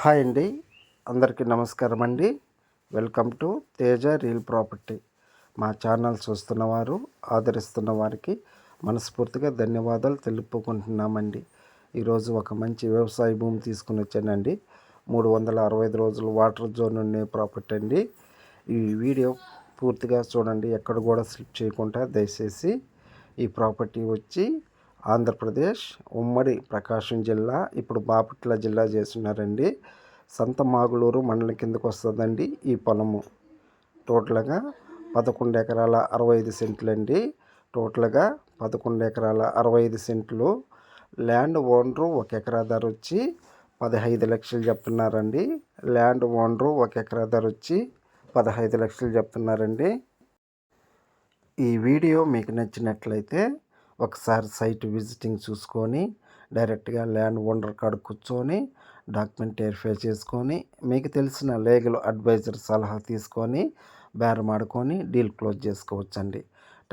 Hi అండి. అందరికీ నమస్కారం అండి. Welcome to Teja real property. మా ఛానల్ చూస్తున్నవారు ఆదరిస్తున్న వారికి మనస్ఫూర్తిగా ధన్యవాదాలు తెలుపుకుంటున్నామండి. ఈరోజు ఒక మంచి వ్యవసాయ భూమి తీసుకుని వచ్చానండి. మూడు వందల అరవై ఐదు రోజులు వాటర్ జోన్ ఉండే ప్రాపర్టీ అండి. ఈ వీడియో పూర్తిగా చూడండి. ఎక్కడ కూడా స్లిప్ చేయకుండా దయచేసి ఈ ప్రాపర్టీ వచ్చి ఆంధ్రప్రదేశ్ ఉమ్మడి ప్రకాశం జిల్లా. ఇప్పుడు బాపట్ల జిల్లా చేస్తున్నారండి. సంత మాగులూరు మండలం కిందకు వస్తుందండి ఈ పొలము. టోటల్గా పదకొండు ఎకరాల అరవై ఐదు సెంట్లు అండి టోటల్గా పదకొండు ఎకరాల అరవై ఐదు సెంట్లు. ల్యాండ్ ఓనరు ఒక ఎకరా ధర వచ్చి పదహైదు లక్షలు చెప్తున్నారండి. ల్యాండ్ ఓనరు ఒక ఎకరా ధర వచ్చి పదహైదు లక్షలు చెప్తున్నారండి. ఈ వీడియో మీకు నచ్చినట్లయితే ఒకసారి సైట్ విజిటింగ్ చూసుకొని డైరెక్ట్గా ల్యాండ్ ఓనర్ కాడ కూర్చొని డాక్యుమెంట్ వెరిఫై చేసుకొని మీకు తెలిసిన లీగల్ అడ్వైజర్ సలహా తీసుకొని బేరం ఆడుకొని డీల్ క్లోజ్ చేసుకోవచ్చండి.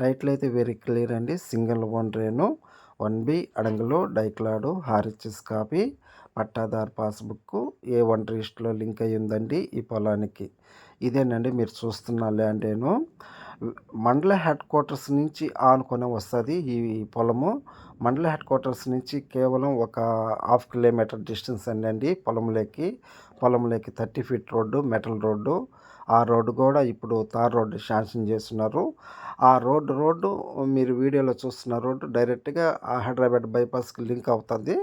టైటిల్ అయితే వెరీ క్లియర్ అండి. సింగిల్ వన్ రేను వన్ బి అడంగులు డైక్లాడు హారిచెస్ copy pattadar passbook A one రిజిస్టర్లో లింక్ అయ్యిందండి ఈ పొలానికి. ఇదేనండి మీరు చూస్తున్న ల్యాండేను. మండల హెడ్ క్వార్టర్స్ నుంచి ఆనుకొని వస్తుంది ఈ పొలము. మండల హెడ్ క్వార్టర్స్ నుంచి కేవలం ఒక హాఫ్ కిలోమీటర్ డిస్టెన్స్ అండి పొలంలోకి పొలంలోకి thirty feet road metal road. ఆ రోడ్డు కూడా ఇప్పుడు తార్ రోడ్డు శాంక్షన్ చేస్తున్నారు. ఆ రోడ్డు రోడ్డు మీరు వీడియోలో చూస్తున్న రోడ్డు డైరెక్ట్గా హైదరాబాద్ బైపాస్కి లింక్ అవుతుంది.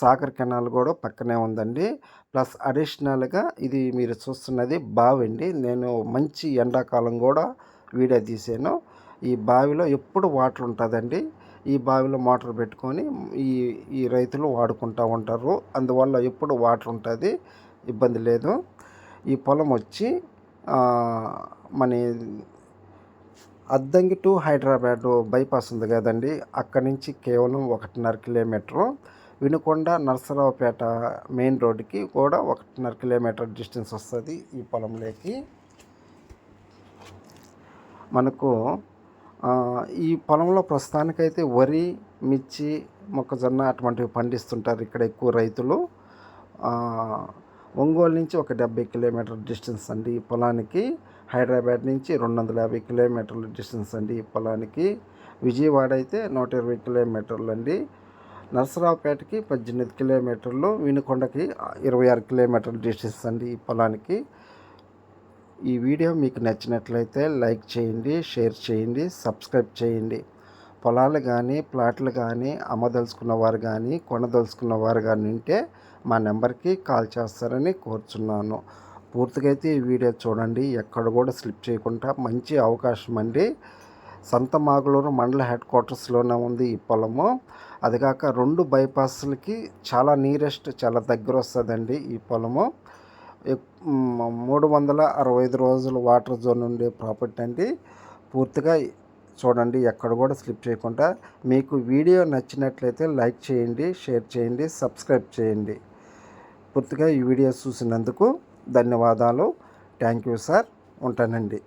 సాగర్ కెనాల్ కూడా పక్కనే ఉందండి. ప్లస్ అడిషనల్గా ఇది మీరు చూస్తున్నది బావి అండి. నేను మంచి ఎండాకాలం కూడా వీడియో తీసాను. ఈ బావిలో ఎప్పుడు వాటర్ ఉంటుందండి. ఈ బావిలో మోటార్ పెట్టుకొని ఈ ఈ రైతులు వాడుకుంటూ ఉంటారు. అందువల్ల ఎప్పుడు వాటర్ ఉంటుంది ఇబ్బంది లేదు. ఈ పొలం వచ్చి మన అద్దంకి టు హైదరాబాద్ బైపాస్ ఉంది కదండి. అక్కడి నుంచి కేవలం ఒకటిన్నర కిలోమీటరు. వినుకొండ నరసరావుపేట మెయిన్ రోడ్డుకి కూడా ఒకటిన్నర కిలోమీటర్ డిస్టెన్స్ వస్తుంది ఈ పొలంలోకి. మనకు ఈ పొలంలో ప్రస్తుతానికైతే వరి మిర్చి మొక్కజొన్న అటువంటివి పండిస్తుంటారు ఇక్కడ ఎక్కువ రైతులు. ఒంగోలు నుంచి ఒక డెబ్బై కిలోమీటర్ డిస్టెన్స్ అండి ఈ పొలానికి. హైదరాబాద్ నుంచి రెండు వందల యాభై కిలోమీటర్ల డిస్టెన్స్ అండి ఈ పొలానికి. విజయవాడ అయితే నూట ఇరవై కిలోమీటర్లు అండి. నరసరావుపేటకి పద్దెనిమిది కిలోమీటర్లు వినుకొండకి ఇరవై ఆరు కిలోమీటర్ల డిస్టెన్స్ అండి ఈ పొలానికి. ఈ వీడియో మీకు నచ్చినట్లయితే లైక్ చేయండి షేర్ చేయండి సబ్స్క్రైబ్ చేయండి. పొలాలు కానీ ప్లాట్లు కానీ అమ్మదలుచుకున్న వారు కానీ కొనదలుచుకున్న వారు కానీ ఉంటే మా నెంబర్కి కాల్ చేస్తారని కోరుచున్నాను. పూర్తిగా అయితే ఈ వీడియో చూడండి ఎక్కడ కూడా స్లిప్ చేయకుండా మంచి అవకాశం అండి. సంత మాగులూరు మండల హెడ్ క్వార్టర్స్లోనే ఉంది ఈ పొలము. అది కాక రెండు బైపాస్లకి చాలా నీరెస్ట్ చాలా దగ్గర వస్తుందండి ఈ పొలము. మూడు వందల అరవై ఐదు రోజులు వాటర్ జోన్ ఉండే ప్రాపర్టీ అండి. పూర్తిగా చూడండి ఎక్కడ కూడా స్లిప్ చేయకుండా. మీకు వీడియో నచ్చినట్లయితే లైక్ చేయండి షేర్ చేయండి సబ్స్క్రైబ్ చేయండి. పూర్తిగా ఈ వీడియో చూసినందుకు ధన్యవాదాలు. Thank you sir. ఉంటానండి.